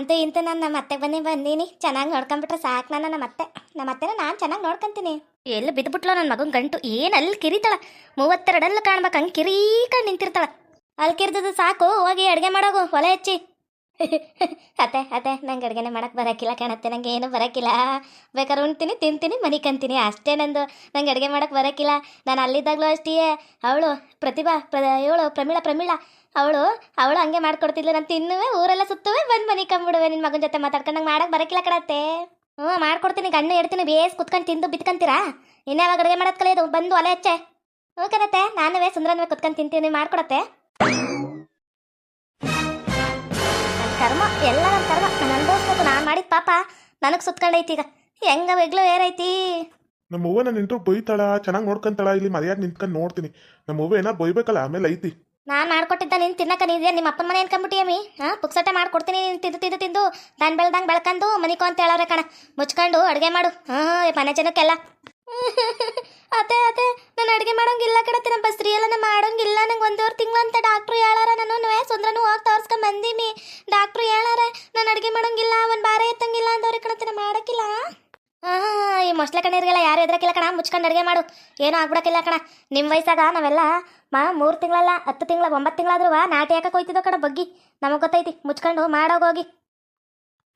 ಅಂತೂ ಇಂತ ನಾನು ನಮ್ಮ ಅತ್ತೆಗೆ ಬಂದು ಬಂದೀನಿ. ಚೆನ್ನಾಗಿ ನೋಡ್ಕೊಂಬಿಟ್ರೆ ಸಾಕು ನಾನು ನಮ್ಮ ಅತ್ತೆ. ನಮ್ಮ ಅತ್ತೆನ ನಾನು ಚೆನ್ನಾಗಿ ನೋಡ್ಕೊಂತೀನಿ. ಎಲ್ಲಿ ಬಿದ್ದುಬಿಟ್ಲೋ ನನ್ನ ಮಗನ ಗಂಟು, ಏನು ಅಲ್ಲಿ ಕಿರಿತಾಳ. ಮೂವತ್ತೆರಡಲ್ಲಿ ಕಾಣ್ಬೇಕು, ಹಂಗೆ ಕಿರೀಕೊಂಡು ನಿಂತಿರ್ತಾಳೆ. ಅಲ್ಲಿ ಕಿರಿದದು ಸಾಕು, ಹೋಗಿ ಅಡುಗೆ ಮಾಡೋಗು, ಒಲೆ ಹಚ್ಚಿ. ಅತ್ತೆ ಅತ್ತೆ ನಂಗೆ ಅಡುಗೆನೇ ಮಾಡಕ್ಕೆ ಬರೋಕ್ಕಿಲ್ಲ ಕಾಣತ್ತೆ, ನಂಗೆ ಏನು ಬರೋಕ್ಕಿಲ್ಲ ಬೇಕಾದ್ರೆ ಉಣ್ತೀನಿ, ತಿಂತೀನಿ, ಮನಿಕಂತೀನಿ. ಅಷ್ಟೇ ನಂದು, ನಂಗೆ ಅಡುಗೆ ಮಾಡಕ್ಕೆ ಬರೋಕ್ಕಿಲ್ಲ ನಾನು ಅಲ್ಲಿದ್ದಾಗಲೂ ಅಷ್ಟೇ ಅವಳು ಪ್ರತಿಭಾ, ಪ್ರ, ಇವಳು ಪ್ರಮೀಳ ಪ್ರಮೀಳ. ಅವಳು ಅವಳು ಹಂಗೆ ಮಾಡ್ಕೊಡ್ತಿದ್ಲು. ನಾನು ತಿನ್ನುವೆ, ಊರೆಲ್ಲ ಸುತ್ತುವೆ, ಬಂದು ಮನೆ ಕಂಬಿಡುವೆ ನಿನ್ನ ಮಗನ ಜೊತೆ ಮಾತಾಡ್ಕೊಂಡು ನಂಗೆ ಮಾಡಕ್ಕೆ ಬರೋಕ್ಕಿಲ್ಲ ಕಡತ್ತೆ ಹ್ಞೂ ಮಾಡ್ಕೊಡ್ತೀನಿ ಗಣ್ಣು ಇಡ್ತೀನಿ ಬೇಸ್ ಕುತ್ಕೊಂಡು ತಿಂದು ಬಿತ್ಕೊಂತೀರಾ? ಇನ್ಯಾವಾಗ ಅಡುಗೆ ಮಾಡೋದು ಕಲಿಯೋದು? ಬಂದು ಅಲೆ ಹಚ್ಚೆ. ಹ್ಞೂ ಕಣತ್ತೆ. ನಾನುವೇ ಸುಂದರನ್ವೇ ಕುತ್ಕೊಂಡು ತಿಂತೀನಿ ಮಾಡ್ಕೊಡತ್ತೆ. ಕರ್ಮ ಎಲ್ಲ ನನ್ನ ಕರ್ಮ. ನಾನು ಅನುಭವಿಸ್ಬೇಕು ನಾನು ಮಾಡಿದ ಪಾಪ. ನನಗೆ ಸುತ್ಕೊಂಡೈತಿ ಈಗ. ಹೆಂಗ ಬೆಗ್ಲು ಏರೈತಿ? ನಮ್ಮ ಅವ್ವ ನನ್ನ ಇಂಟ್ರು ಬೈತಾಳ ಚೆನ್ನಾಗಿ ನೋಡ್ಕೊಂತಾಳ ಇಲ್ಲಿ ಮರ್ಯಾದೆ ನಿಂತ್ಕೊಂಡು ನೋಡ್ತೀನಿ. ನಮ್ಮ ಅವ್ವ ಏನಾರು ಬೈಬೇಕಲ್ಲ ಆಮೇಲೆ ಐತಿ. ನಾನು ಮಾಡ್ಕೊಟ್ಟಿದ್ದ ನೀನು ತಿನ್ನಕ ನೀನು ನಿಮ್ಮ ಅಪ್ಪನ ಮನೆ ಅನ್ಕೊಂಬಿಟ್ಟಿಯಮ್ಮಿ ಹಾಂ ಪುಕ್ಸಟೆ ಮಾಡ್ಕೊಡ್ತೀನಿ ನೀನು ತಿಂದು ತಿಂದು ತಿಂದು. ತಾನು ಬೆಳ್ದಂಗೆ ಬೆಳ್ಕೊಂಡು ಮನಿಕೋ ಅಂತ ಹೇಳೋರೆ ಕಣ. ಮುಚ್ಕೊಂಡು ಅಡುಗೆ ಮಾಡು. ಹಾಂ ಮನೆ ಜನಕ್ಕೆಲ್ಲ. ಅದೇ ಅದೇ. ನಾನು ಅಡುಗೆ ಮಾಡೋಂಗಿಲ್ಲ ಕಡತ್ತೆ ನಮ್ಮ ಬಸ್ರಿ ಎಲ್ಲ ನಾನು ಮಾಡೋಂಗಿಲ್ಲ. ನಂಗೆ ಒಂದೂವರೆ ತಿಂಗಳು ಅಂತ ಡಾಕ್ಟ್ರು ಹೇಳಾರ ಸುಂದ್ರನು ಹೋಗಿ ತೋರ್ಸ್ಕೊಂಡ್ ಬಂದೀನಿ. ಡಾಕ್ಟ್ರು ಹೇಳಾರೆ ನಾನು ಅಡುಗೆ ಮಾಡೋಂಗಿಲ್ಲ ಒಂದು ಬಾರ ಎತ್ತಂಗಿಲ್ಲ ಅಂದವ್ರಿ ಕಣ ನಾನು ಮಾಡೋಕ್ಕಿಲ್ಲ. ಹಾಂ ಈ ಮೊಸಳೆ ಇರಲಿಲ್ಲ ಯಾರು ಎದ್ರಕ್ಕಿಲ್ಲ ಕಣ ಮುಚ್ಕೊಂಡು ಅಡುಗೆ ಮಾಡು. ಏನೂ ಆಗ್ಬಿಡಕ್ಕಿಲ್ಲ ಕಣ. ನಿಮ್ಮ ವಯಸ್ಸಾಗ ನಾವೆಲ್ಲ ಮಾ ಮೂರು ತಿಂಗಳಲ್ಲ ಹತ್ತು ತಿಂಗಳ ಒಂಬತ್ತು ತಿಂಗಳಾದ್ರೂ ನಾಟಿ ಯಾಕೆ ಕೊಯ್ತಿದ್ದೋ ಕಣ ಬಗ್ಗಿ. ನಮಗೆ ಗೊತ್ತೈತಿ ಮುಚ್ಕೊಂಡು ಮಾಡೋಗೋಗಿ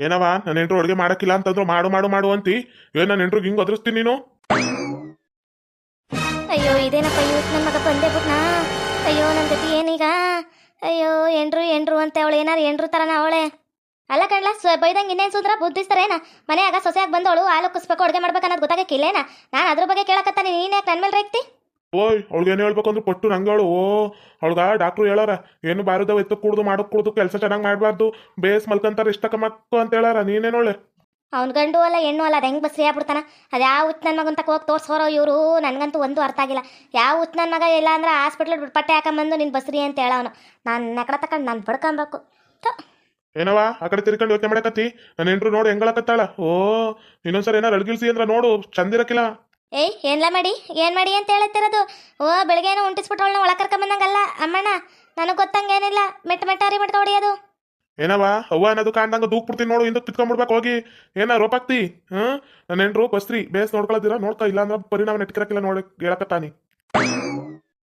ಏನವ ನನ್ನ ಹೆಂಟ್ರು ಅಡುಗೆ ಮಾಡಕ್ಕಿಲ್ಲ ಅಂತಂದ್ರು ಮಾಡು ಮಾಡು ಮಾಡು ಅಂತಿ. ಏನ್ ನನ್ನ ಹೆಂಟ್ರಿಗೆ ಹಿಂಗೆ ಒದರಿಸ್ತೀನಿ ನೀನು? ಅಯ್ಯೋ ಇದೇನಪ್ಪ ಇವತ್ತು ನನ್ನ ಮಗ ಬಂದೇ ಬಿಟ್ನಾ? ಅಯ್ಯೋ ನನ್ನ ಗತಿ ಏನೀಗ? ಅಯ್ಯೋ ಎಂಡ್ರು ಎಂಡ್ರು ಅಂತ ಅವಳು ಏನಾರು ಎಂಡ್ರು ತರನ ಅವಳೆ. ಅಲ್ಲ ಕಣ್ಲ ಬೈದಂಗ ಇನ್ನೇನ್ ಇನ್ನೇನು ಸುಂದ್ರ ಬುದ್ಧಿಸ್ತಾರೇನ ಮನೆಯಾಗ ಸೊಸೆಯಾಗಿ ಬಂದವಳು ಹಾಲು ಕುಸ್ಬೇಕು ಅಡುಗೆ ಮಾಡ್ಬೇಕು ಅನ್ನೋದು ಗೊತ್ತಾಗಕ್ಕಿಲ್ಲೇನ ನಾನು ಅದ್ರ ಬಗ್ಗೆ ಕೇಳಕತ್ತಾನೆ, ನೀನು ಯಾಕೆ ನನ್ನ ಮೇಲೆ ರೇಕ್ತಿ ಓಯ್, ಅವಳಿಗೆ ಏನು ಹೇಳ್ಬೇಕು ಅಂದ್ರೆ ಪಟ್ಟು ನಂಗೆ ಹೇಳು ಓ. ಅವಳ್ಗ ಡಾಕ್ಟ್ರು ಹೇಳಾರ, ಏನು ಬಾರದವ ಎತ್ತು ಕುಡ್ದು ಮಾಡಕ್ ಕುಡ್ದು ಕೆಲಸ ಚೆನ್ನಾಗಿ ಮಾಡಬಾರ್ದು, ಬೇಸ್ ಮಲ್ಕಂತಾರ ಇಷ್ಟ ಕಮ್ಮಕ್ಕು ಅಂತ ಹೇಳಾರ ನೀನೇನೋಳೆ ಅವ್ನ ಗಂಡು ಅಲ್ಲ ಹೆಣ್ಣು ಅಲ್ಲ ಅದು ಹೆಂಗೆ ಬಸ್ರಿ ಆಗ್ಬಿಡ್ತಾನ ಅದು ಯಾವ ಹುಚ್ಚ ನನ್ನ ಮಗನ್ ತಕ ಹೋಗಿ ತೋರ್ಸೋರೋ ಇವರು? ನನಗಂತೂ ಒಂದು ಅರ್ಥ ಆಗಿಲ್ಲ. ಯಾವ ಹುಚ್ಚ ನನ್ನ ಮಗ ಇಲ್ಲ ಅಂದ್ರೆ ಹಾಸ್ಪಿಟ್ಲ್ ಪಟ್ಟೆ ಹಾಕೊಂಬಂದು ನಿನ್ನ ಬಸ್ರಿ ಅಂತ ಹೇಳ ಅವನು. ನಾನು ನಕಡ ತಕೊಂಡು ನಾನು ಬಡ್ಕೊಬೇಕು. ಏನವ ಆ ಕಡೆ ತಿರ್ಕೊಂಡು ಯೋಚನೆ ಮಾಡಕತ್ತಿ? ನನ್ನ ಹೆಂಟ್ರು ನೋಡು ಹೆಂಗಳಕತ್ತಾಳ ಓ ಇನ್ನೊಂದ್ಸರಿ ಏನಾರು ಅಡ್ಗಿಲ್ಸಿ ಅಂದ್ರೆ ನೋಡು ಚಂದಿರಕಿಲ್ಲ ಏಯ್ ಏನ್ಲ ಮಾಡಿ? ಏನು ಮಾಡಿ ಅಂತ ಹೇಳತ್ತಿರೋದು? ಓ ಬೆಳಗ್ಗೆನೂ ಉಂಟಿಸ್ಬಿಟ್ಟು ಅವಳನ್ನ ಒಳ ಕರ್ಕೊಂಬಂದಂಗಲ್ಲ ಅಮ್ಮಣ್ಣ? ನನಗೆ ಗೊತ್ತಂಗೇನಿಲ್ಲ ಮೆಟ್ಟ ಮೆಟ್ಟಾರಿ ಮಟ್ಕ ಹೊಡಿಯೋದು. ಏನವ ಅವ್ವ ಅನ್ನೋದು ಕಾಣ್ದಂಗ ದೂಕ್ ಬಿಡ್ತೀನಿ ನೋಡು ಹಿಂದಕ್ಕೆ ಕಿತ್ಕೊಂಡ್ಬಿಡ್ಬೇಕು ಹೋಗಿ. ಏನ ರೋಪಾಕ್ತಿ? ಹ್ಮ್ ನನ್ನ ಹೆಂಟ್ರು ಬಸ್ರಿ ಬೇಸ್ ನೋಡ್ಕೊಳದಿರ? ನೋಡ್ಕೊ ಇಲ್ಲ ಅಂದ್ರೆ ಪರಿಣಾಮ ನೆಟ್ಕಿರಕ್ಕಿಲ್ಲ ನೋಡಿ ಹೇಳಕತ್ತಾನಿ.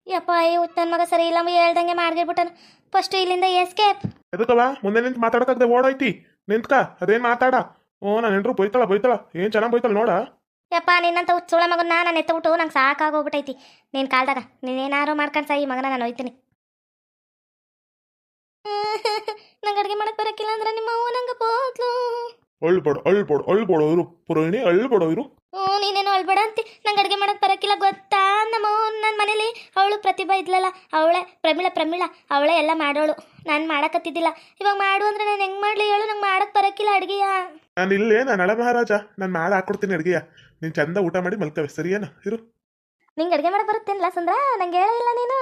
ಯಪ್ಪ ಈ ಉತ್ತನ್ ಮಗ ಸರಿ ಇಲ್ಲ ಹೇಳ್ದಂಗೆ ಮಾಡ್ಗಿರ್ಬಿಟ್ಟನು ಫಸ್ಟ್ ಇಲ್ಲಿಂದ ಎಸ್ಕೇಪ್ ಎದಕ್ಕವ ಮುಂದೆ ನಿಂತು ಮಾತಾಡಕತ್ತೆ ಓಡೋಯ್ತಿ. ನಿಂತ್ಕ ಅದೇನ್ ಮಾತಾಡ? ಓ ನನ್ನ ಹೆಂಟ್ರು ಬೈತಾಳ ಬೈತಾಳ. ಏನ್ ಚೆನ್ನಾಗಿ ಬೈತಾಳ ನೋಡ. ಯಪ್ಪ ನಿನ್ನಂತ ಸುಳ ಮಗನ ನಾನು ಎತ್ತಬಿಟ್ಟು ನಂಗೆ ಸಾಕಾಗೋಗ್ಬಿಟ್ಟೈತಿ. ನೀನು ಕಾಲ್ದಾಗ ನೀನೇನಾರು ಮಾಡ್ಕೊಂಡು ಈ ಮಗನ ನಾನು ಹೋಯ್ತೀನಿ ಅಡುಗೆ ಮಾಡಕ್ಕೆ ಬರಕ್ಕಿಲ್ಲ ಅಂದ್ರೆ ನಿಮ್ಮ ಅವ್ವ ನಂಗೆ ಬೋದ್ಲು ಅಳ್ಬೇಡ ಅಳ್ಬೇಡ ಅಳ್ಬೇಡ ಇರು. ಪುರೋಹಿಣಿ ಅಳ್ಬೇಡ ಇರು. ಹ್ಞೂ ನೀನೇನು ಅಳ್ಬೇಡ ಅಂತಿ? ನಂಗೆ ಅಡುಗೆ ಮಾಡಕ್ ಬರಕ್ಕಿಲ್ಲ ಗೊತ್ತಾ? ನಮ್ಮ ನನ್ನ ಮನೇಲಿ ಅವಳು ಪ್ರತಿಭಾ ಇದ್ಲಲ್ಲ ಅವಳೆ ಪ್ರಮಿಳ ಪ್ರಮಿಳ ಅವಳೆ ಎಲ್ಲ ಮಾಡೋಳು. ನಾನು ಮಾಡಕತ್ತಿದ್ದಿಲ್ಲ. ಇವಾಗ ಮಾಡು ಅಂದ್ರೆ ನಾನು ಹೆಂಗೆ ಮಾಡ್ಲಿ ಹೇಳು ನಂಗೆ ಮಾಡಕ್ ಬರಕ್ಕಿಲ್ಲ ಅಡುಗೆಯ. ನಾನು ಇಲ್ಲೇ ನಾನು ಅಳ ಮಹಾರಾಜ. ನಾನು ಮಾಡಿ ಹಾಕೊಡ್ತೀನಿ ಅಡುಗೆಯ. ನೀನು ಚಂದ ಊಟ ಮಾಡಿ ಮಲ್ಕವೆ ಸರಿಯೇನ? ಇರು. ನಿಂಗೆ ಅಡುಗೆ ಮಾಡಕ್ ಬರುತ್ತೇನಲ್ಲ ಸಂದ್ರ? ನಂಗೆ ಹೇಳಿಲ್ಲ ನೀನು.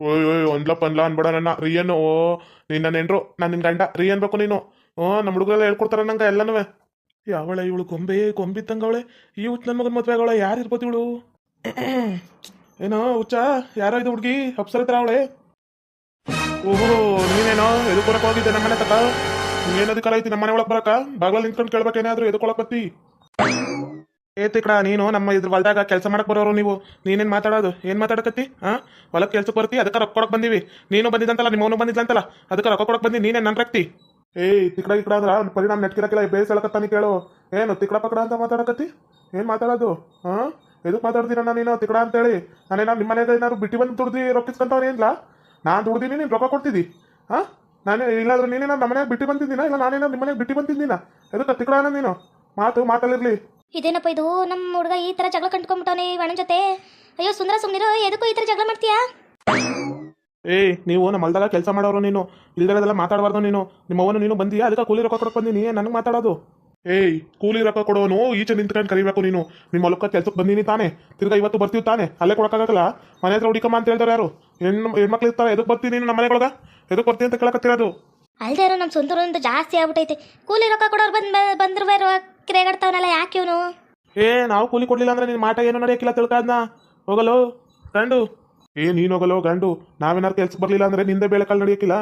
ಓಯ್ ಓಯ್ ಒಂದ್ಲ ಪನ್ಲ ಅನ್ಬೇಡ ನನ್ನ. ರಿಯನ್ ಓ ನೀನ್ ನನ್ನ ಹೆಂಡ್ರು ನಾನು ನಿನ್ ಗಂಡ, ರೀ ಅನ್ಬೇಕು ನೀನು. ಓ, ನಮ್ಮ ಹುಡುಗರೆಲ್ಲ ಹೇಳ್ಕೊಡ್ತಾರ ನಂಗೆ ಎಲ್ಲನೂ ಯಾವಳೆ ಇವಳು ಗೊಂಬೆ ಗೊಂಬಿತ್ತಂಗ ಅವಳೆ? ಈ ಹುಚ್ಚ ನನ್ನ ಮಗನ ಮದ್ವೆ ಯಾರು ಇರ್ಬೋದು ಇವಳು? ಏನೋ, ಹುಚ್ಚ ಯಾರೋ ಇದು ಹುಡುಗಿ? ಅಪ್ಸರಿತರ ಅವಳೆ? ಓಹೋ, ನೀನೇನೋ ಎದುಕೊಳಕ್ ಹೋಗಿದ್ದೆ ನಮ್ಮ ಮನೆ ತಕ ಅಧಿಕಾರ ಐತಿ ನಮ್ಮ ಮನೆ ಒಳಗೆ ಬರಕ? ಬಾಗ್ಲಲ್ಲಿ ನಿಂತ್ಕೊಂಡು ಕೇಳ್ಬೇಕೇನಾದ್ರು ಎದುಕೊಳಕ್ ಬತ್ತಿ? ಏ ತಿಕಡಾ ನೀನು ನಮ್ಮ ಇದ್ರ ಹೊಲ್ದಾಗ ಕೆಲಸ ಮಾಡಕ್ ಬರೋರು ನೀವು. ನೀನೇನ್ ಮಾತಾಡೋದು? ಏನ್ ಮಾತಾಡಕತ್ತಿ? ಹಾ ಹೊಲಕ್ಕೆ ಕೆಲ್ಸಕ್ಕೆ ಬರ್ತಿ ಅದಕ್ಕೆ ರೊಕ್ಕ ಕೊಡಕ್ ಬಂದಿವಿ. ನೀನು ಬಂದಿದ್ದಂತಲ್ಲ ನಿಮ್ಮವನು ಬಂದಿದ್ದಂತಲ್ಲ ಅದಕ್ಕೆ ರೊಕ್ಕ ಕೊಡಕ್ ಬಂದಿ ನೀನೇ ನನ್ ರಕ್ತಿ ಏಯ್ ತಿಕ್ಕಡ ಇಕ್ಕಡ ಅಂದ್ರ ಪರಿಣಾಮ ನೆಟ್ಕಿರಕ್ಕಿಲ್ಲ ಬೇಸ್ ಹೇಳಕತ್ತಾನಿ ಕೇಳು. ಏನು ತಿಕ್ಕಡ ಪಕ್ಕಡ ಅಂತ ಮಾತಾಡಕತ್ತಿ? ಏನ್ ಮಾತಾಡೋದು? ಹಾ ಎದಕ್ ಮಾತಾಡ್ತೀರಣ್ಣ ನೀನು? ತಿಕ್ಕಡ ಅಂತೇಳಿ. ನಾನೇನೋ ನಿಮ್ಮ ಮನೆಯಿಂದ ಏನಾದ್ರು ಬಿಟ್ಟು ಬಂದು ದುಡ್ದು ರೊಕ್ಕಿಸ್ಕೊಂತವ್ರು ಏನಿಲ್ಲ ನಾನ್ ದುಡ್ದಿನಿ ನೀನು ರೊಕ್ಕ ಕೊಡ್ತಿದ್ದಿ. ಹಾ ನಾನೇ, ಇಲ್ಲಾಂದ್ರೆ ನೀನೇನೋ ನಮ್ಮ ಮನೆಗೆ ಬಿಟ್ಟು ಬಂದಿದ್ದೀನ? ಇಲ್ಲ ನಾನೇನೋ ನಿಮ್ಮ ಮನೆಗೆ ಬಿಟ್ಟು ಬಂದಿದ್ದೀನ? ಎದಕ್ಕೆ ತಿಕ್ಡ ನೀನು? ಮಾತು, ಮಾತಲ್ಲಿರ್ಲಿ. ಇದೇನಪ್ಪ ಇದು? ನಮ್ಮ ಹುಡುಗ ಈ ಥರ ಜಗಳ ಕಂಡ್ಕೊಂಡ್ಬಿಟ್ಟವನೆ ಈ ಅಣ್ಣನ ಜೊತೆ. ಅಯ್ಯೋ ಸುಂದರ ಸುಮ್ಮನಿರು ಎದಕ್ಕೂ ಈ ಥರ ಜಗಳ ಮಾಡ್ತೀಯಾ? ಏಯ್ ನೀವು ನಮ್ಮ ಹೊಲ್ದಾಗ ಕೆಲಸ ಮಾಡೋರು ನೀನು ಇಲ್ದಿರೋದೆಲ್ಲ ಮಾತಾಡಬಾರ್ದು ನೀನು. ನಿಮ್ಮ ಅವನು ನೀನು ಬಂದಿಯಾ? ಅದಕ್ಕೆ ಕೂಲಿ ರೊಕ್ಕ ಕೊಡಕ್ಕೆ ಬಂದೀನಿ ನನಗೆ ಮಾತಾಡೋದು? ಏಯ್ ಕೂಲಿ ರೊಕ್ಕ ಕೊಡೋನು ಈಚೆ ನಿಂತ್ಕೊಂಡು ಕರಿಬೇಕು ನೀನು. ನಿಮ್ಮ ಹೊಲಕ್ಕೆ ಕೆಲ್ಸಕ್ಕೆ ಬಂದೀನಿ ತಾನೆ. ತಿರ್ಗಾ ಇವತ್ತು ಬರ್ತೀವಿ ತಾನೆ. ಅಲ್ಲೇ ಕೊಡೋಕ್ಕಾಗಲ್ಲ. ಮನೆ ಹತ್ರ ಹುಡುಕಮ್ಮ ಅಂತ ಹೇಳ್ತಾರೆ ಯಾರು? ಹೆಣ್ಣು ಹೆಣ್ಮಕ್ಳು ಇರ್ತಾರೆ ಎದಕ್ಕೆ ಬರ್ತೀನಿ ನೀನು ನಮ್ಮ ಮನೆಗೊಳಗ? ಎದಕ್ಕೆ ಬರ್ತೀನಿ ಅಂತ ಕೇಳಕತ್ತಿರೋದು ಅಲ್ದೇ ಇರೋ ನಮ್ಮ ಸ್ವಂತ ಜಾಸ್ತಿ ಆಗ್ಬಿಟ್ಟೈತೆ. ಕೂಲಿ ರೊಕ್ಕ ಕೊಡೋರು ಬಂದ್ ಬಂದ್ರು ಬೇರೆ. ಕಿರೇಗಾಡ್ತಾವನಲ್ಲ ಯಾಕೆ ಇವನು? ಏ ನಾವು ಕೂಲಿ ಕೊಡ್ಲಿಲ್ಲ ಅಂದ್ರೆ ನಿನ್ನ ಮಾಟ ಏನು ನಡೆಯಕ್ಕಿಲ್ಲ ತಿಳ್ಕಾದ್ನ? ಹೋಗಲು ಗಂಡು. ಏ ನೀನು ಹೋಗಲು ಗಂಡು. ನಾವೇನಾರು ಕೆಲ್ಸಕ್ಕೆ ಬರಲಿಲ್ಲ ಅಂದ್ರೆ ನಿಂದೆ ಬೇಳೆ ಕಾಳು ನಡೆಯಕ್ಕಿಲ್ಲ?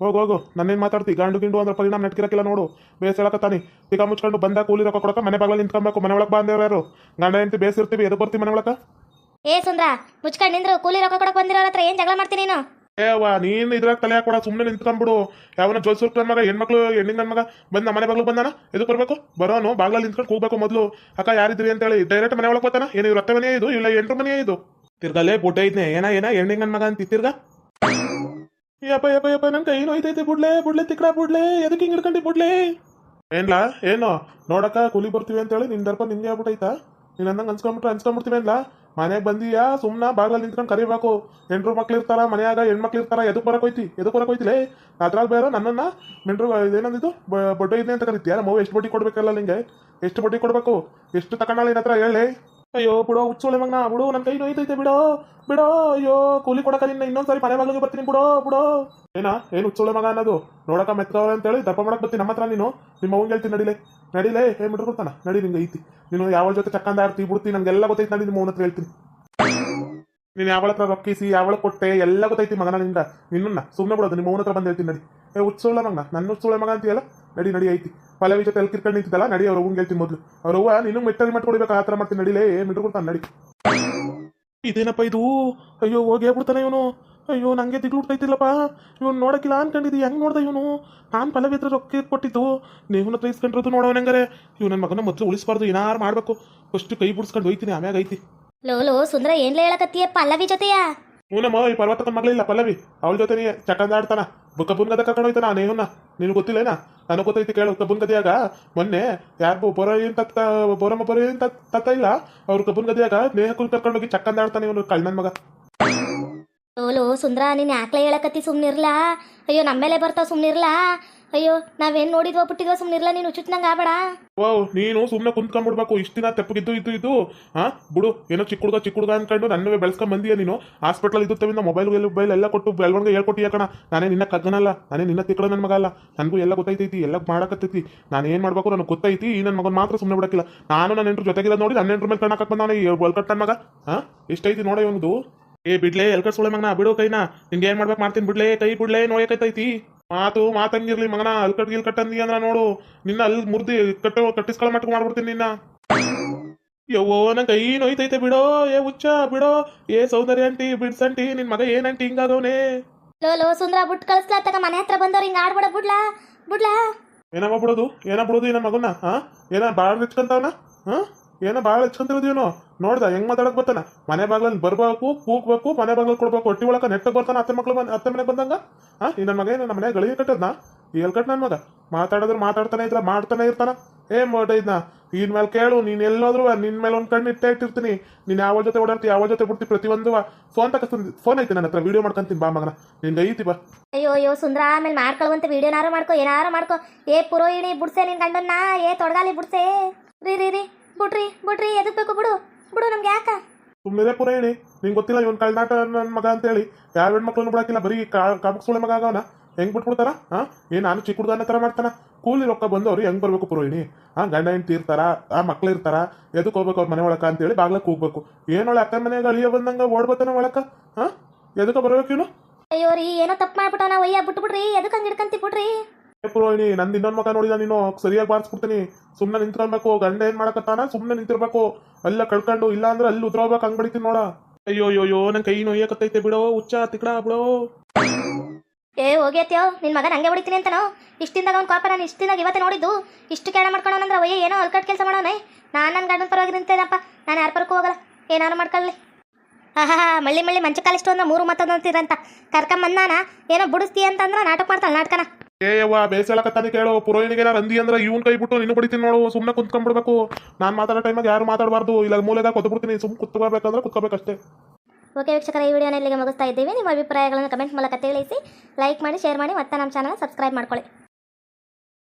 ಹೋಗು ಹೋಗು. ನನ್ನೇನು ಮಾತಾಡ್ತಿ? ಗಂಡು ಗಿಂಡು ಅಂದ್ರೆ ಪರಿಣಾಮ ನೆಟ್ಕಿರಕ್ಕಿಲ್ಲ ನೋಡು. ಬೇಸ್ ಹೇಳಕತ್ತಾನಿ ತಿಕ್ಕ ಮುಚ್ಕೊಂಡು ಬಂದ ಕೂಲಿ ರೊಕ್ಕ ಕೊಡಕ ಮನೆ ಬಾಗಲ್ಲಿ ನಿಂತ್ಕೊಬೇಕು. ಮನೆ ಒಳಗೆ ಬಂದೇವ್ರು ಯಾರು? ಗಂಡ ಹೆಂಡತಿ ಬೇಸಿರ್ತೀವಿ. ಎದು ಬರ್ತೀವಿ ಮನೆ ಒಳಗೆ? ಏ ಸುಂದ್ರ ಮುಚ್ಕೊಂಡು ನಿಂದ್ರು. ಕೂಲಿ ರೊಕ್ಕ ಕೊಡಕ್ ಬಂದಿರೋರ ಹತ್ರ ಏನ್ ಜಗಳ ಮಾಡ್ತೀನಿ ನೀನು? ಏವ ನೀನ್ ಇದ್ರಾಗ ತಲೆ ಹಾಕೊಡ ಸುಮ್ಮನೆ ನಿಂತ್ಕೊಂಡ್ಬಿಡು. ಯಾವನ ಜೋಲ್ಸುರ್ ನನ್ನ ಮಗ, ಹೆಣ್ಮಕ್ಳು, ಹೆಣ್ಣಿನ ನನ್ನ ಮಗ, ಬಂದ ಮನೆ ಬಾಗ್ಲು ಬಂದಾನ? ಎದಕ್ಕೆ ಬರ್ಬೇಕು? ಬರೋನು, ಬಾಗ್ಲಲ್ಲಿ ನಿಂತ್ಕೊಂಡು ಹೋಗ್ಬೇಕು ಮೊದಲು. ಅಕ್ಕ ಯಾರಿದ್ರಿ ಅಂತೇಳಿ ಡೈರೆಕ್ಟ್ ಮನೆ ಒಳಗೆ ಬರ್ತಾನ ಏನು, ಇವ್ರ ಅತ್ತೆ ಮನೆ ಇದು, ಇಲ್ಲ ಎಂಟ್ರ ಮನೆ ಇದು? ತಿರ್ಗಲೇ ಬುಡ್ಡೆ ಇದ್ನೆ, ಏನ ಏನ, ಹೆಣ್ಣಿನ ನನ್ನ ಮಗ ಅಂತ ತಿರ್ಗ. ಯಪ್ಪ ಯಪ್ಪ ಯಪ್ಪ, ನನ್ ಕೈನು ನೋಯ್ತೈತೆ ಬುಡ್ಲೆ ಬುಡ್ಲೆ, ತಿಕ್ರ ಬುಡ್ಲೆ ಎದಕ್ಕೆ ಹಿಂಗ್ ಹಿಡ್ಕೊಂಡಿ ಬುಡ್ಲೆ? ಏನ್ಲಾ, ಏನೋ? ನೋಡಕ್ಕ, ಕೂಲಿ ಬರ್ತೀವಿ ಅಂತೇಳಿ, ನಿನ್ ದರ್ಪ ನಿಂಗೆ ಆಗ್ಬಿಟ್ಟೈತಾ ನೀನ್ ಅಂದಂಗೆ ಅನ್ಸ್ಕೊಂಬಿಟ್ರೆ ಅನ್ಸ್ಕೊಂಬಿಡ್ತೀವಿ ಅನ್ಲ ಮನೆಗೆ ಬಂದಿಯಾ? ಸುಮ್ನ ಬಾಗ್ಲಲ್ಲಿ ನಿಂತ್ಕೊಂಡು ಕರಿಬೇಕು. ಹೆಂಡ್ರು ಮಕ್ಳು ಇರ್ತಾರ, ಮನ್ಯಾಗ ಹೆಣ್ಮಕ್ಳು ಇರ್ತಾರ ಎದಕ್ ಬರಕ್ ಹೋಯ್ತಿ ಎದಕ್ ಬರಕ್ ಹೋಯ್ತಿಲೇ ಅದ್ರಾಗ ಬೇರೆ ನನ್ನನ್ನ ಮೆಂಟ್ರು ಇದೇನಂದಿದ್ದು ಬೊಡ್ಡೆ ಇದೆ ಅಂತ ಕರಿತೀಯ? ಮೂವ್ ಎಷ್ಟು ಬಡ್ಡಿ ಕೊಡ್ಬೇಕಲ್ಲ ನಿಂಗೆ? ಎಷ್ಟು ಬಡ್ಡಿ ಕೊಡ್ಬೇಕು? ಎಷ್ಟು ತಕೊಂಡಾಳ ನಿನ್ನ ಹತ್ರ ಹೇಳಿ. ಅಯ್ಯೋ, ಬಿಡೋ, ಹುಚ್ಚೋಳೆ ಮಗ್ನ, ಬಿಡು ನನ್ನ ಕೈ ನೋಯ್ತೈತೆ, ಬಿಡೋ. ಬಿಡೋ, ಅಯ್ಯೋ, ಕೂಲಿ ಕೊಡಕ ನಿನ್ನ ಇನ್ನೊಂದ್ಸರಿ ಮನೆ ಬಾಗಿಲಿಗೆ ಬರ್ತೀನಿ, ಬಿಡೋ ಬಿಡೋ. ಏನ? ಏನು ಉಚ್ಚೋಳ ಮಗ ಅನ್ನೋದು? ನೋಡಕ ಅಂತ ಅಂತೇಳಿ ದಪ್ಪ ಮಾಡಕ್ ಬತ್ತಿ ನಮ್ಮ ಹತ್ರ ನೀನು. ನಿಮ್ಮ ಅವ್ಗೆ ಹೇಳ್ತೀನಿ, ನಡಿಲೆ. ನಡಿಲೆ. ಏನ್ ಬಿಟ್ರು ಕೊಡ್ತಾನ ನಡಿ ನಿಂಗೆ ಐತಿ. ನೀನು ಯಾವ ಜೊತೆ ಚಕ್ಕಂದ ಆಡ್ತಿ, ಬಿಡ್ತಿ, ನಂಗೆಲ್ಲ ಗೊತ್ತೈತಿ. ನಡಿ ನಿಮ್ಮ ಹತ್ರ ಹೇಳ್ತೀನಿ. ನೀನು ಯಾವಳ ಹತ್ರ ರೊಕ್ಕಿಸಿ ಯಾವಳ ಕೊಟ್ಟೆ, ಎಲ್ಲ ಗೊತ್ತೈತಿ ಮಗನ ನಿಂದ. ನಿನ್ನ ಸುಮ್ಮನೆ ಬಿಡೋದು, ನಿಮ್ಮ ಹತ್ರ ಬಂದು ಹೇಳ್ತೀನಿ, ನಡಿ. ಏ ಹುಚ್ಚೋಳ ಮಗನ, ನನ್ನ ಹುಚ್ಚೋಳೆ ಮಗ ಅಂತೀಯಲ್ಲ? ನಡಿ ನಡಿ, ಐತಿ. ಪಲ್ಲವಿ ಜೊತೆ ಎಲ್ಲಿ ಕಿರ್ಕೊಂಡು ನಿಂತಿದ್ದಲ್ಲ, ನಡಿ, ಅವ್ರ ಅವ್ವಂಗೆ ಹೇಳ್ತೀನಿ ಮೊದ್ಲು. ಅವ್ರ ಹೂವ ನೀನು ಮೆಟ್ಟರಿ ಮಾಡ್ಕೊಡ್ಬೇಕು ಆ ಥರ ಮಾಡ್ತೀನಿ, ನಡಿಲೇ. ಮಿಟ್ರು ಕೊಡ್ತಾನೆ ನಡಿ. ಇದೇನಪ್ಪ ಇದು? ಅಯ್ಯೋ, ಹೋಗಿ ಹೇಳ್ಬಿಡ್ತಾನೆ ಇವನು. ಅಯ್ಯೋ ನಂಗೆ ದಿಗ್ಲು ಇವ್ನು ನೋಡಕ್ಕಿಲ್ಲ ಅನ್ಕೊಂಡಿದ್ದಿ. ಹೆಂಗ್ ನೋಡ್ದ ಇವನು? ನಾನು ಪಲ್ಲವಿತ್ರ ರೊಕ್ಕ ಕೊಟ್ಟಿದ್ದು. ನೀವು ಹತ್ರ ಇಸ್ಕೊಂಡಿರೋದು ನೋಡೋನ್ ಹೆಂಗಾರೆ. ಇವ್ ನನ್ನ ಮಗನ ಮೊದಲು ಉಳಿಸ್ಬಾರ್ದು ಏನಾರು ಮಾಡಬೇಕು. ಫಸ್ಟ್ ಕೈ ಬಿಡಿಸ್ಕೊಂಡು ಹೋಯ್ತೀನಿ ಆಮ್ಯಾಗ ಐತಿ. ಲೋ ಲೋ ಸುಂದ್ರ ಏನ್ಲೇ ಹೇಳಕತ್ತೀಯ? ಪಲ್ಲವಿ ಜೊತೆಯಾ? ಹೂನಮ್ಮ ಈ ಪರ್ವತಕ್ಕ ಮಗಳಿಲ್ಲ ಪಲ್ಲವಿ. ಅವಳ ಜೊತೆ ನೀ ಬುಕ್ಕ ಆಡ್ತಾನ ಕಬ್ಬನ್ ಗದ ಕರ್ಕೊಂಡು ಹೋಯ್ತಾನ ನೇಹುನ ನಿನಗೆ ಗೊತ್ತಿಲ್ಲೇನ? ನನಗೆ ಗೊತ್ತೈತಿ ಕೇಳು ಕಬ್ಬನ್ ಗದಿಯಾಗ. ಮೊನ್ನೆ ಯಾರು ಬೊರ ಏನ್ ತತ್ತ ಬೋರಮ್ಮ ಬರೋ ಏನ್ ತತ್- ತತ್ತ ಇಲ್ಲ? ಅವ್ರು ಕಬ್ಬನ್ ಗದಿಯಾಗ ನೇಹಕ್ಕೂ ಕರ್ಕೊಂಡು ಹೋಗಿ ಚಕ್ಕಂದಾಡ್ತಾನೆ ಇವನು ಕಳ್ಳನ ಮಗ. ಲೋ ಲೋ ಸುಂದ್ರ, ನೀನ್ ಯಾಕ್ಲೆ ಹೇಳಕತ್ತಿ ಸುಮ್ನಿರ್ಲಾ? ಅಯ್ಯೋ ನಮ್ಮೇಲೆ ಬರ್ತಾವ ಸುಮ್ನಿರ್ಲಾ? ಅಯ್ಯೋ, ನಾವೇನ್ ನೋಡಿದ್ವ ಪುಟ್ಟಿದ್ವ ಸುಮ್ನಿರ್ಲಾ? ನೀನು ಹುಚ್ಚುಚ್ನಂಗ ಆಬೇಡ ಓ ನೀನು ಸುಮ್ಮನೆ ಕುಂತ್ಕೊಂಡ್ಬಿಡ್ಬೇಕು. ಇಷ್ಟು ದಿನ ತೆಪ್ಪಗಿದ್ದು ಇದ್ದು ಇದು ಹಾ? ಬಿಡು, ಏನೋ ಚಿಕ್ಕ ಹುಡುಗ ಚಿಕ್ಕ ಹುಡುಗ ಅನ್ಕೊಂಡು ನನ್ನವೇ ಬೆಳೆಸ್ಕೊಂಡ್ ಬಂದೀಯ ನೀನು? ಹಾಸ್ಪಿಟಲ್ ಇದ್ದು ಮೊಬೈಲ್ ಮೊಬೈಲ್ ಎಲ್ಲ ಕೊಟ್ಟು ಬೆಳವಣಿಗೆ ಹೇಳ್ಕೊಟ್ಟಿಯ ಕಣ? ನಾನೇ ನಿನ್ನ ಕಗ್ಗನಲ್ಲ, ನಾನೇ ನಿನ್ನ ತಿಕ್ಕಡ ನನ್ನ ಮಗ ಅಲ್ಲ. ನನಗೂ ಎಲ್ಲ ಗೊತ್ತೈತೈತಿ ಎಲ್ಲ ಮಾಡಕತ್ತೈತಿ. ನಾನು ಏನು ಮಾಡ್ಬೇಕು ನನಗೆ ಗೊತ್ತೈತಿ ಈ ನನ್ನ ಮಗನ ಮಾತ್ರ ಸುಮ್ಮನೆ ಬಿಡಕ್ಕಿಲ್ಲ. ನಾನು ನನ್ನ ಎಂಟ್ರ ಜೊತೆಗಿಲ್ಲ ನೋಡಿ ನನ್ನ ಎಂಟ್ರ ಮೇಲೆ ಕಣ್ಣಾಕ ಬಂದ ನಾನು ಈ ಒಲ್ಕಟ್ ನನ್ನ ಮಗ. ಹಾ? ಎಷ್ಟೈತಿ ನೋಡ ಇವನದು. ಏ ಬಿಡ್ಲೇ ಎಲ್ಕಟ್ ಸುಳೆ ಮಗನ ಬಿಡು ಕೈನ. ನಿಂಗೆ ಏನ್ ಮಾಡ್ಬೇಕು ಮಾಡ್ತೀನಿ ಬಿಡ್ಲೇ ಕೈ ಬಿಡ್ಲೆ ನೋಯಕೈತೈತಿ ಮಾತು ಮಾತಂಗಿರ್ಲಿ ಮಗನ ಅಲ್ಕಟ್ ಗಿಲ್ ಕಟ್ಟಂದಿ ಅಂದ್ರ ನೋಡು. ನಿನ್ನ ಅಲ್ಲಿ ಮುರ್ದಿ ಕಟ್ಟೋ ಕಟ್ಟಿಸ್ಕೊಳ್ಳೋ ಮಟ್ಟಕ್ಕೆ ಮಾಡ್ಬಿಡ್ತೀನಿ ನಿನ್ನ. ಯವ್ವೋ ನಂಗೆ ಕೈ ನೋಯ್ತೈತೆ ಬಿಡೋ. ಏ ಹುಚ್ಚ ಬಿಡೋ. ಏ ಸೌಂದರ್ಯ ಅಂಟಿ ಬಿಡ್ಸಂಟಿ ನಿನ್ ಮಗ ಏನಂಟಿ ಹಿಂಗಾಗವನೇ ಲೋ ಲೋ ಸುಂದ್ರ ಬುಟ್ ಕಳಿಸ್ಲಾ ತಕ ಮನೆ ಹತ್ರ ಬಂದವ್ರು ಹಿಂಗ ಆಡ್ಬಿಡ ಬಿಡ್ಲಾ ಬಿಡ್ಲಾ. ಏನಮ್ಮ ಬಿಡೋದು ಏನ ಬಿಡೋದು ನನ್ನ ಮಗುನ ಹಾ ಏನ ಬಾಳ ಹೆಚ್ಕೊಂತವನ ಹಾ ಏನ ಬಾಳ ಹೆಚ್ಕೊಂತಿರೋದು ಏನೋ? ನೋಡ್ದ, ಹೆಂಗ್ ಮಾತಾಡಕ್ ಬರ್ತಾನ ಮನೆ ಬಾಗ್ಲಲ್ಲಿ ಬರ್ಬೇಕು, ಕೂಗ್ಬೇಕು, ಮನೆ ಬಾಗ್ಲಲ್ಲಿ ಕೊಡ್ಬೇಕು, ಹೊಟ್ಟಿ ಒಳಕ ನೆಟ್ಟ ಬರ್ತಾನ ಅತ್ತೆ ಮಕ್ಳು ಬಂದ್ ಅತ್ತೆ ಮನೆಗೆ ಬಂದಂಗ? ಹಾ ಈ ನನ್ನ ಮಗ ನಮ್ಮ ಮನೆ ಗಳಿಗೆ ಕಟ್ಟದ್ನ? ಎಲ್ ಕಟ್ ನನ್ನ ಮಗ? ಮಾತಾಡಿದ್ರೆ ಮಾತಾಡ್ತಾನೆ ಇದ್ರ ಮಾಡ್ತಾನೆ ಇರ್ತಾನ? ಏ ಮೋಟ ಇದ್ನ ಇನ್ ಮೇಲೆ ಕೇಳು, ನೀನ್ ಎಲ್ಲೋದ್ರು ನಿನ್ ಮೇಲೆ ಒಂದ್ ಕಣ್ಣು ಇಟ್ಟೆ ಇಟ್ಟಿರ್ತೀನಿ. ನೀನ್ ಯಾವ ಜೊತೆ ಓಡಾಡ್ತಿ ಯಾವ ಜೊತೆ ಬಿಡ್ತಿ ಪ್ರತಿಯೊಂದು ಫೋನ್ ತಕ ಫೋನ್ ಐತಿ ನನ್ನ ಹತ್ರ ವಿಡಿಯೋ ಮಾಡ್ಕೊಂತೀನಿ ಬಾ ಮಗನ. ನಿನ್ ಐತಿ ಬಾ. ಅಯ್ಯೋ ಅಯ್ಯೋ, ಸುಂದ್ರ, ಆಮೇಲೆ ಮಾಡ್ಕೊಳ್ವಂತ ವಿಡಿಯೋನಾರು ಮಾಡ್ಕೊ, ಏನಾರು ಮಾಡ್ಕೊ. ಏ, ಪುರೋಹಿಣಿ, ಬಿಡ್ಸೆ ನಿನ್ ಗಂಡನ್ನ, ಏ, ತೊಡಗಾಲಿ ಬಿಡ್ಸೆ. ರೀ ರೀ ರೀ, ಬಿಡ್ರಿ ಬಿಡ್ರಿ, ಎದಕ್ ಬೇಕು ಬಿಡು. ಬಿಡು ನಮ್ಗೆ ಯಾಕ? ಸುಮ್ಮನೆ ಪುರ ಹೇಳಿ. ನಿಂಗೆ ಗೊತ್ತಿಲ್ಲ ಇವನ್ ಕಳ್ನಾಟ ನನ್ನ ಮಗ ಅಂತ ಹೇಳಿ. ಯಾವ ಹೆಣ್ಮಕ್ಳನ್ನು ಬಿಡಕ್ಕಿಲ್ಲ ಬರೀ ಕಾಮಕ್ ಸುಳೆ ಮಗ ಆಗವನ. ಹೆಂಗ್ ಬಿಟ್ಬಿಡ್ತಾರ? ಹಾ? ಏ ನಾನು ಚಿಕ್ಕ ಹುಡುಗನ ತರ ಮಾಡ್ತಾನ? ಕೂಲಿ ರೊಕ್ಕ ಬಂದವ್ರು ಹೆಂಗ್ ಬರ್ಬೇಕು ಪುರೋಹಿಣಿ? ಆ ಗಂಡ ಹೆಂಡ್ತಿ ಇರ್ತಾರ ಆ ಮಕ್ಳು ಇರ್ತಾರ ಎದಕ್ ಹೋಗ್ಬೇಕು ಅವ್ರ ಮನೆ ಒಳಕ ಅಂತೇಳಿ ಬಾಗ್ಲಕ್ಕೆ ಹೋಗ್ಬೇಕು. ಏನೊಳ ಅಕ್ಕ ಮನೆಯಾಗ ಅಳಿಯ ಬಂದಂಗ ಓಡ್ಬತ್ತಾನ ಒಳಕ ಹಾ? ಎದಕ್ಕ ಬರ್ಬೇಕು ಇವನು? ಅಯ್ಯೋ ರೀ ಏನೋ ತಪ್ಪು ಮಾಡ್ಬಿಟ್ಟವ ಒಯ್ಯ ಬಿಟ್ಟು ಬಿಡ್ರಿ ಎದಕ್ಕೆ ಹಂಗ ಹಿಡ್ಕಂತಿ ಬಿಡ್ರಿ? ಪುರೋಹಿಣಿ, ನಂದು ಇನ್ನೊಂದ್ ಮಗ ನೋಡಿದ ನೀನು, ಸರಿಯಾಗಿ ಬಾರಿಸ್ಬಿಡ್ತೀನಿ. ಸುಮ್ಮನೆ ನಿಂತ್ಕೊಳ್ಬೇಕು, ಗಂಡ ಏನ್ ಮಾಡಕತ್ತಾನ? ಸುಮ್ಮನೆ ನಿಂತಿರ್ಬೇಕು. ಅಲ್ಲ ಕಳ್ಕೊಂಡು, ಇಲ್ಲ ಅಂದ್ರೆ ಅಲ್ಲಿ ಉದ್ರೋಗ್ಬೇಕು, ಹಂಗ್ ಬಡಿತೀನಿ ನೋಡ. ಅಯ್ಯೋ ಅಯ್ಯೋ ಅಯ್ಯೋ ನನ್ ಕೈ ನೋಯ್ಯಕತ್ತೈತೆ ಬಿಡೋ, ಹುಚ್ಚ ತಿಕ್ಕಡ ಬಿಡೋ. ಏ, ಹೋಗ್ಯತ್ಯೋ, ನಿನ್ ಮಗ ನಂಗೆ ಹೊಡಿತೀನಿ ಅಂತನೋ? ಇಷ್ಟಿಂದಾಗ ಅವ್ನ ಕೋಪ ನಾನು ಇಷ್ಟಿಂದಾಗ ಇವತ್ತೇ ನೋಡಿದ್ದು. ಇಷ್ಟು ಕೇಳ ಮಾಡ್ಕೊಳೋನಂದ್ರೆ ಒಯ್ಯ ಏನೋ ಅಲ್ಕಟ್ ಕೆಲಸ ಮಾಡೋನೆ. ನಾನು ನನ್ನ ಗಂಡನ ಪರವಾಗಿ ನಿಂತೇನಪ್ಪ, ನಾನು ಯಾರ ಪರಕ್ಕೂ ಹೋಗಲ್ಲ. ಏನಾರು ಮಾಡ್ಕೊಳ್ಳಿ. ಆಹಾ ಮಳ್ಳಿ ಮಳ್ಳಿ ಮಂಚ ಕಾಲಿಷ್ಟು ಅಂದ್ರೆ ಮೂರು ಮತ್ತೊಂದು ಅಂತೀರಂತ ಕರ್ಕೊಂಬಂದಾನ? ಏನೋ ಬಿಡಿಸ್ತೀಯ ಅಂತಂದ್ರೆ ನಾಟಕ ಮಾಡ್ತಾಳೆ ನಾಟಕನ. ಏ ಬೇಸಲಕತ್ತಾನೆ ಕೇಳು. ಪುರೋಹಿನಿಗೆ ರಂದಿ ಅಂದಿ ಅಂದ್ರೆ ಇವನ್ ಕೈ ಬಿಟ್ಟು ನಿನ್ನ ಬಿಡ್ತೀನಿ ನೋಡು. ಸುಮ್ಮನೆ ಕುಂತ್ಕೊಂಡ್ಬಿಡ್ಬೇಕು. ನಾನು ಮಾತಾಡೋ ಟೈಮಾಗ ಯಾರು ಮಾತಾಡಬಾರ್ದು. ಇಲ್ಲ, ಮೂಲೆದಾಗ ಕೊತ್ಬಿಡ್ತೀನಿ ಸುಮ್ಮನೆ ಕುತ್ಕೋಬೇಕಂದ್ರೆ ಕುತ್ಕೋಬೇಕಷ್ಟೇ. ಓಕೆ, ವೀಕ್ಷಕರ, ಈ ವಿಡಿಯೋನ ಇಲ್ಲಿಗೆ ಮುಗಿಸ್ತಾ ಇದ್ದೀವಿ. ನಿಮ್ಮ ಅಭಿಪ್ರಾಯಗಳನ್ನು ಕಮೆಂಟ್ ಮೂಲಕ ತಿಳಿಸಿ ಲೈಕ್ ಮಾಡಿ ಶೇರ್ ಮಾಡಿ, ಮತ್ತೆ ನಮ್ಮ ಚಾನಲ್ ಸಬ್ಸ್ಕ್ರೈಬ್ ಮಾಡ್ಕೊಳ್ಳಿ.